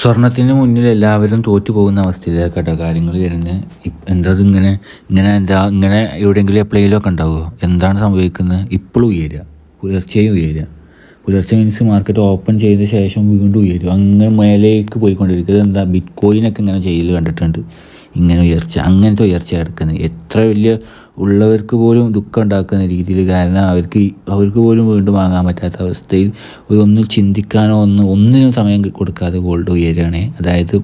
സ്വർണത്തിന് മുന്നിൽ എല്ലാവരും തോറ്റു പോകുന്ന അവസ്ഥയിലാണ് കേട്ടോ കാര്യങ്ങൾ വരുന്നത്. എന്താ ഇങ്ങനെ ഇങ്ങനെ എന്താ ഇങ്ങനെ എവിടെയെങ്കിലും എപ്പോഴെങ്കിലും ഒക്കെ ഉണ്ടാവുമോ? എന്താണ് സംഭവിക്കുന്നത്? ഇപ്പോഴും ഉയരുക. പുലർച്ചെയും ഉയരുക. പുലർച്ചെ മീൻസ് മാർക്കറ്റ് ഓപ്പൺ ചെയ്ത ശേഷം വീണ്ടും ഉയരും അങ്ങനെ മേലേക്ക് പോയിക്കൊണ്ടിരിക്കുക. ഇത് എന്താ ബിറ്റ് കോയിനൊക്കെ ഇങ്ങനെ ചെയ്യൽ കണ്ടിട്ടുണ്ട്. ഇങ്ങനെ ഉയർച്ച അങ്ങനത്തെ ഉയർച്ച കിടക്കുന്നത്. എത്ര വലിയ ഉള്ളവർക്ക് പോലും ദുഃഖം ഉണ്ടാക്കുന്ന രീതിയിൽ കാരണം അവർക്ക് അവർക്ക് പോലും വീണ്ടും വാങ്ങാൻ പറ്റാത്ത അവസ്ഥയിൽ ഒന്നും ചിന്തിക്കാനോ ഒന്ന് ഒന്നിനും സമയം കൊടുക്കാതെ ഗോൾഡ് ഉയരുകയാണ്. അതായത്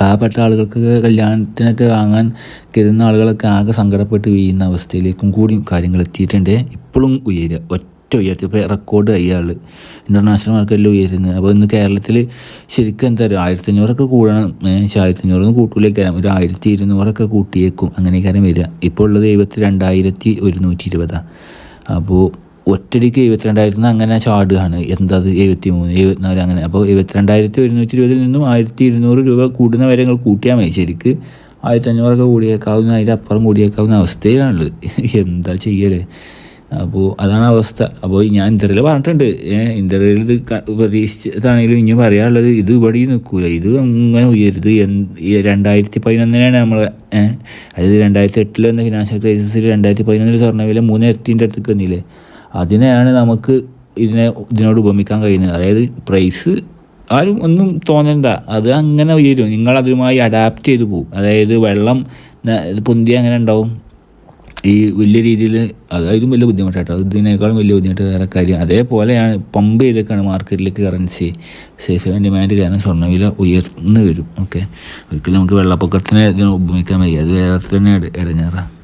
പാവപ്പെട്ട ആളുകൾക്ക് കല്യാണത്തിനൊക്കെ വാങ്ങാൻ കരുതുന്ന ആളുകളൊക്കെ ആകെ സങ്കടപ്പെട്ട് വീഴുന്ന അവസ്ഥയിലേക്കും കൂടി കാര്യങ്ങൾ എത്തിയിട്ടുണ്ട്. ഇപ്പോഴും ഉയരുക. ഒറ്റ ഉയർത്തി ഇപ്പോൾ റെക്കോർഡ് അയാൾ ഇന്റർനാഷണൽ മാർക്കറ്റിൽ ഉയരുന്നത്. അപ്പോൾ ഇന്ന് കേരളത്തിൽ ശരിക്കും എന്താ പറയുക ആയിരത്തി അഞ്ഞൂറൊക്കെ കൂടണം പക്ഷേ ആയിരത്തി അഞ്ഞൂറൊന്നും കൂട്ടൂലേക്കാരം ഒരു ആയിരത്തി ഇരുന്നൂറൊക്കെ കൂട്ടിയേക്കും. അങ്ങനെയൊക്കെ വരിക. ഇപ്പോൾ ഉള്ളത് എഴുപത്തി രണ്ടായിരത്തി ഒരുന്നൂറ്റി ഇരുപതാണ് അപ്പോൾ ഒറ്റടിക്ക് എഴുപത്തിരണ്ടായിരത്തി അങ്ങനെ ചാടുകയാണ്. എന്താ അത്? എഴുപത്തി മൂന്ന് എഴുപത്തിനാല് അങ്ങനെ. അപ്പോൾ എഴുപത്തിരണ്ടായിരത്തി ഒരുന്നൂറ്റി ഇരുപതിൽ നിന്നും ആയിരത്തി ഇരുന്നൂറ് രൂപ കൂടുന്ന വരെ കൂട്ടിയാൽ മതി. ശരിക്ക് ആയിരത്തി അഞ്ഞൂറൊക്കെ കൂടിയേക്കാവുന്ന അതിന്റെ അപ്പുറം കൂടിയേക്കാവുന്ന അവസ്ഥയിലാണുള്ളത്. എന്താ ചെയ്യൽ? അപ്പോൾ അതാണ് അവസ്ഥ. അപ്പോൾ ഞാൻ ഇന്റർവ്യൂവിൽ പറഞ്ഞിട്ടുണ്ട്. ഇന്റർവ്യൂവിൽ ഇത് പ്രതീക്ഷിച്ചതാണെങ്കിലും ഇനി പറയാനുള്ളത് ഇത് ഇവിടെ നിൽക്കൂല. ഇത് അങ്ങനെ ഉയരുത്. രണ്ടായിരത്തി പതിനൊന്നിനാണ് നമ്മൾ അതായത് രണ്ടായിരത്തി എട്ടിൽ വന്ന ഫിനാൻഷ്യൽ ക്രൈസിസിൽ രണ്ടായിരത്തി പതിനൊന്നിൽ സ്വർണവില എത്തിന്റെ അടുത്തേക്ക് വന്നില്ലേ? അതിനെയാണ് നമുക്ക് ഇതിനെ ഇതിനോട് ഉപമിക്കാൻ കഴിയുന്നത്. അതായത് പ്രൈസ് ആരും ഒന്നും തോന്നണ്ട. അത് അങ്ങനെ ഉയരും. നിങ്ങൾ അതുമായി അഡാപ്റ്റ് ചെയ്ത് പോകും അതായത് വെള്ളം പൊന്തി അങ്ങനെ ഉണ്ടാവും. ഈ വലിയ രീതിയിൽ അതായത് വലിയ ബുദ്ധിമുട്ടാട്ടോ ഇതിനേക്കാളും വലിയ ബുദ്ധിമുട്ട് വേറെ കാര്യം. അതേപോലെയാണ് പമ്പ് ചെയ്തൊക്കെയാണ് മാർക്കറ്റിലേക്ക് കറൻസി സേഫ് ആൻഡ് ഡിമാൻഡ് കാരണം സ്വർണവില ഉയർന്നു വരും. ഓക്കെ ഒരിക്കലും നമുക്ക് വെള്ളപ്പൊക്കത്തിന് ഇതിനെ ഉപയോഗിക്കാൻ വയ്യ. അത് വേറെ തന്നെ ഇട- ഇടങ്ങേറാണ്